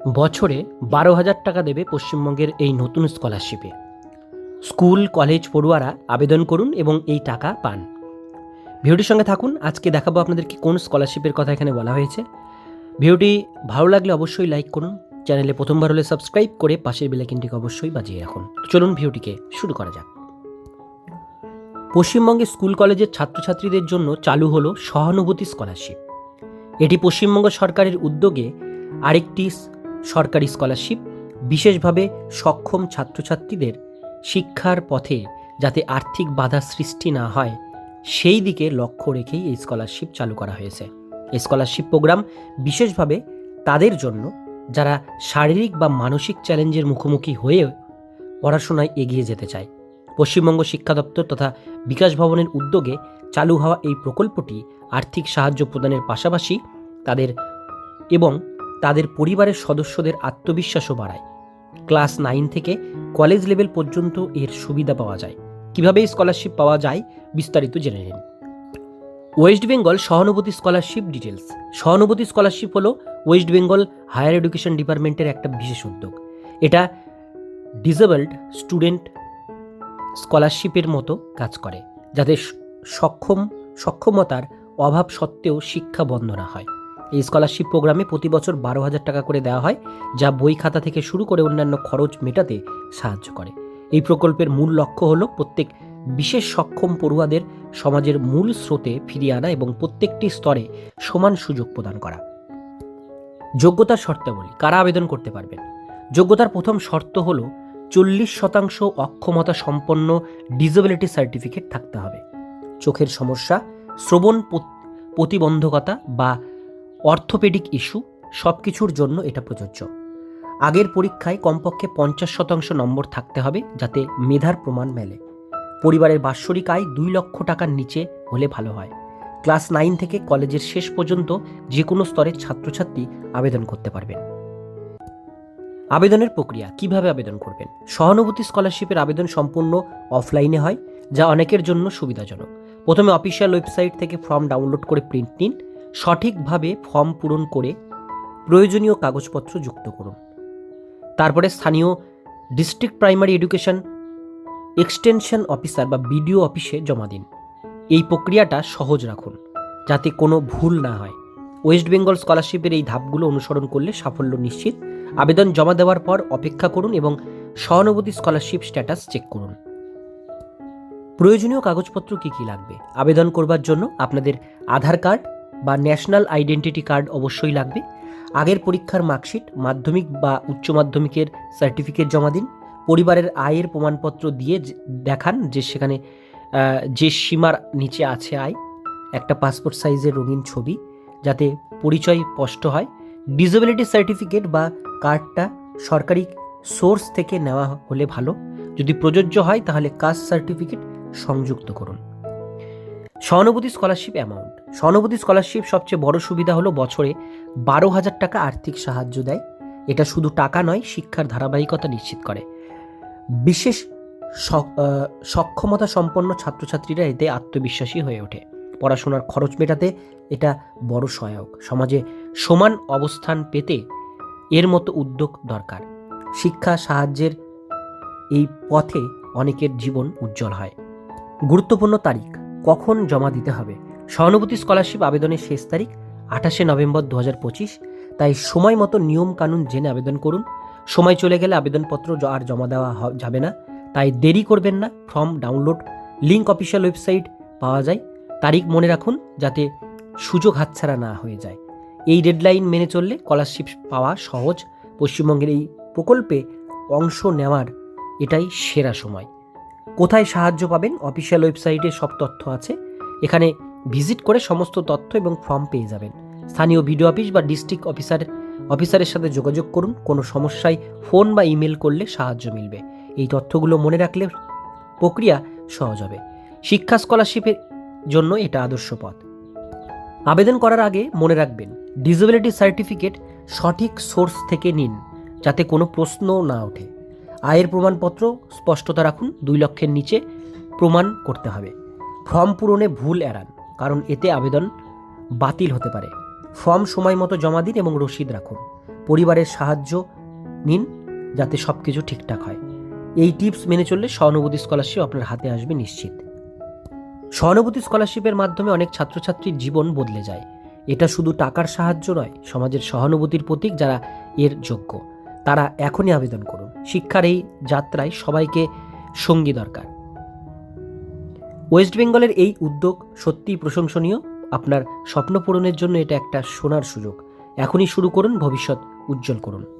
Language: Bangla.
বছরে বারো হাজার টাকা দেবে পশ্চিমবঙ্গের এই নতুন স্কলারশিপে। স্কুল, কলেজ পড়ুয়ারা আবেদন করুন এবং এই টাকা পান। ভিডিওটির সঙ্গে থাকুন, আজকে দেখাবো আপনাদেরকে কোন স্কলারশিপের কথা এখানে বলা হয়েছে। ভিডিওটি ভালো লাগলে অবশ্যই লাইক করুন, চ্যানেলে প্রথমবার হলে সাবস্ক্রাইব করে পাশের বেলাইকিনটিকে অবশ্যই বাজিয়ে রাখুন। চলুন ভিডিওটিকে শুরু করা যাক। পশ্চিমবঙ্গে স্কুল, কলেজের ছাত্রছাত্রীদের জন্য চালু হলো সহানুভূতি স্কলারশিপ। এটি পশ্চিমবঙ্গ সরকারের উদ্যোগে আরেকটি সরকারি স্কলারশিপ, বিশেষভাবে সক্ষম ছাত্রছাত্রীদের শিক্ষার পথে যাতে আর্থিক বাধা সৃষ্টি না হয়, সেই দিকে লক্ষ্য রেখেই এই স্কলারশিপ চালু করা হয়েছে। এই স্কলারশিপ প্রোগ্রাম বিশেষভাবে তাদের জন্য, যারা শারীরিক বা মানসিক চ্যালেঞ্জের মুখোমুখি হয়ে পড়াশোনায় এগিয়ে যেতে চায়। পশ্চিমবঙ্গ শিক্ষা দপ্তর তথা বিকাশ ভবনের উদ্যোগে চালু হওয়া এই প্রকল্পটি আর্থিক সাহায্য প্রদানের পাশাপাশি তাদের এবং তাদের পরিবারের সদস্যদের আত্মবিশ্বাসও বাড়ায়। ক্লাস নাইন থেকে কলেজ লেভেল পর্যন্ত এর সুবিধা পাওয়া যায়। কীভাবে স্কলারশিপ পাওয়া যায়, বিস্তারিত জেনে নিন। ওয়েস্ট বেঙ্গল সহানুভূতি স্কলারশিপ ডিটেলস সহানুভূতি স্কলারশিপ হলো ওয়েস্ট বেঙ্গল হায়ার এডুকেশন ডিপার্টমেন্টের একটা বিশেষ উদ্যোগ। এটা ডিসেবলড স্টুডেন্ট স্কলারশিপের মতো কাজ করে, যাতে সক্ষম, সক্ষমতার অভাব সত্ত্বেও শিক্ষা বন্ধ না হয়। এই স্কলারশিপ প্রোগ্রামে প্রতি বছর বারো হাজার টাকা করে দেওয়া হয়, যা বই খাতা থেকে শুরু করে অন্যান্য খরচ মেটাতে সাহায্য করে। এই প্রকল্পের মূল লক্ষ্য হল প্রত্যেক বিশেষ সক্ষম পড়ুয়াদের সমাজের মূল স্রোতে ফিরিয়ে আনা এবং প্রত্যেকটি স্তরে সমান সুযোগ প্রদান করা। যোগ্যতার শর্তাবলী, কারা আবেদন করতে পারবেন? যোগ্যতার প্রথম শর্ত হল চল্লিশ শতাংশ অক্ষমতা সম্পন্ন ডিসেবিলিটি সার্টিফিকেট থাকতে হবে। চোখের সমস্যা, শ্রবণ প্রতিবন্ধকতা বা অর্থোপেডিক ইস্যু সব কিছুর জন্য এটা প্রযোজ্য। আগের পরীক্ষায় কমপক্ষে পঞ্চাশ শতাংশ নম্বর থাকতে হবে যাতে মেধার প্রমাণ মেলে। পরিবারের বাৎসরিক আয় দুই লক্ষ টাকার নিচে হলে ভালো হয়। ক্লাস নাইন থেকে কলেজের শেষ পর্যন্ত যে কোনো স্তরের ছাত্রছাত্রী আবেদন করতে পারবেন। আবেদনের প্রক্রিয়া, কীভাবে আবেদন করবেন? সহানুভূতি স্কলারশিপের আবেদন সম্পূর্ণ অফলাইনে হয়, যা অনেকের জন্য সুবিধাজনক। প্রথমে অফিসিয়াল ওয়েবসাইট থেকে ফর্ম ডাউনলোড করে প্রিন্ট নিন সঠিকভাবে ফর্ম পূরণ করে প্রয়োজনীয় কাগজপত্র যুক্ত করুন। তারপরে স্থানীয় district primary education extension officer বা বিডিও অফিসে জমা দিন। এই প্রক্রিয়াটা সহজ রাখুন, যাতে কোনো ভুল না হয়। ওয়েস্ট বেঙ্গল স্কলারশিপের এই ধাপগুলো অনুসরণ করলে সাফল্য নিশ্চিত। আবেদন জমা দেওয়ার পর অপেক্ষা করুন এবং সহানুভূতি স্কলারশিপ স্ট্যাটাস চেক করুন। প্রয়োজনীয় কাগজপত্র কি কি লাগবে? আবেদন করবার জন্য আপনাদের আধার কার্ড বা ন্যাশনাল আইডেন্টিটি কার্ড অবশ্যই লাগবে। আগের পরীক্ষার মার্কশিট, মাধ্যমিক বা উচ্চ মাধ্যমিকের সার্টিফিকেট জমা দিন। পরিবারের আয়ের প্রমাণপত্র দিয়ে দেখান যে সেখানে যে সীমার নিচে আছে আয়। একটা পাসপোর্ট সাইজের রঙিন ছবি যাতে পরিচয় স্পষ্ট হয়। ডিসেবিলিটি সার্টিফিকেট বা কার্ডটা সরকারি সোর্স থেকে নেওয়া হলে ভালো। যদি প্রযোজ্য হয় তাহলে কাস্ট সার্টিফিকেট সংযুক্ত করুন। সহানুভূতি স্কলারশিপ অ্যামাউন্ট সহানুভূতি স্কলারশিপ সবচেয়ে বড় সুবিধা হলো বছরে বারো হাজার টাকা আর্থিক সাহায্য দেয়। এটা শুধু টাকা নয়, শিক্ষার ধারাবাহিকতা নিশ্চিত করে। বিশেষ সক্ষমতা সম্পন্ন ছাত্রছাত্রীরা এতে আত্মবিশ্বাসী হয়ে ওঠে। পড়াশোনার খরচ মেটাতে এটা বড় সহায়ক। সমাজে সমান অবস্থান পেতে এর মতো উদ্যোগ দরকার। শিক্ষা সাহায্যের এই পথে অনেকের জীবন উজ্জ্বল হয়। গুরুত্বপূর্ণ তারিখ। কখন জমা দিতে হবে? সহানুভূতি স্কলারশিপ আবেদনের শেষ তারিখ আঠাশে নভেম্বর দু হাজার পঁচিশ। তাই সময় মতো নিয়ম কানুন জেনে আবেদন করুন। সময় চলে গেলে আবেদনপত্র আর জমা দেওয়া যাবে না। তাই দেরি করবেন না, form download, link official website পাওয়া যায়। তারিখ মনে রাখুন যাতে সুযোগ হাতছাড়া না হয়ে যায়। এই ডেডলাইন মেনে চললে স্কলারশিপ পাওয়া সহজ। পশ্চিমবঙ্গের এই প্রকল্পে অংশ নেওয়ার এটাই সেরা সময়। কোথায় সাহায্য পাবেন? অফিসিয়াল ওয়েবসাইটে সব তথ্য আছে। এখানে ভিজিট করে সমস্ত তথ্য এবং ফর্ম পেয়ে যাবেন। স্থানীয় ভিডিও অফিস বা ডিস্ট্রিক্ট অফিসার অফিসারের সাথে যোগাযোগ করুন। কোনো সমস্যায় ফোন বা ইমেল করলে সাহায্য মিলবে। এই তথ্যগুলো মনে রাখলে প্রক্রিয়া সহজ হবে। শিক্ষা স্কলারশিপের জন্য এটা আদর্শ পথ। আবেদন করার আগে মনে রাখবেন ডিসেবিলিটি সার্টিফিকেট সঠিক সোর্স থেকে নিন, যাতে কোনো প্রশ্ন না ওঠে। আয়ের প্রমাণপত্র স্পষ্টতা রাখুন দুই লক্ষের নিচে, প্রমাণ করতে হবে। ফর্ম পূরণে ভুল এড়ান, কারণ এতে আবেদন বাতিল হতে পারে। ফর্ম সময় মতো জমা দিন এবং রসিদ রাখুন। পরিবারের সাহায্য নিন যাতে সব কিছু ঠিকঠাক হয়। এই টিপস মেনে চললে সহানুভূতি স্কলারশিপ আপনার হাতে আসবে নিশ্চিত। সহানুভূতি স্কলারশিপের মাধ্যমে অনেক ছাত্রছাত্রীর জীবন বদলে যায়। এটা শুধু টাকার সাহায্য নয়, সমাজের সহানুভূতির প্রতীক যারা এর যোগ্য। তারা এখনই আবেদন করুন। শিক্ষার এই যাত্রায় সবাইকে সঙ্গী দরকার। ওয়েস্ট বেঙ্গলের এই উদ্যোগ সত্যিই প্রশংসনীয়। আপনার স্বপ্ন পূরণের জন্য এটা একটা শোনার সুযোগ। এখনই শুরু করুন, ভবিষ্যৎ উজ্জ্বল করুন।